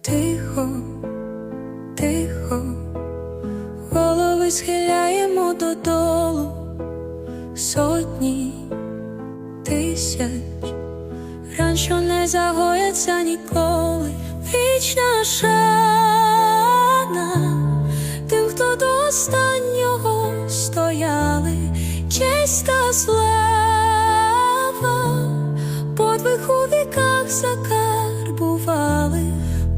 Тихо, тихо, голови схиляємо додолу сотні тисяч, ран, що не загояться ніколи, вічна ша. Закарбували,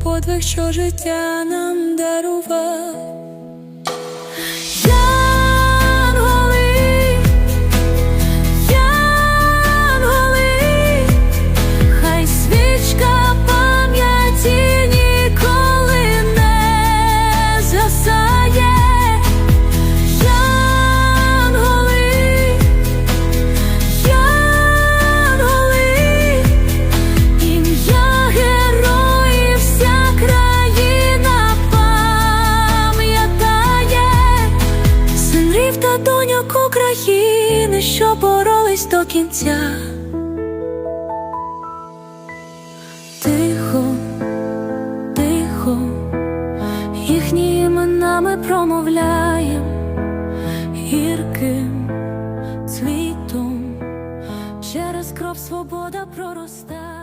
подвиг, що життя нам дарував. для доньок України, що боролись до кінця. Тихо, тихо, їхні імена ми промовляєм гірким цвітом, через кров свобода проростає.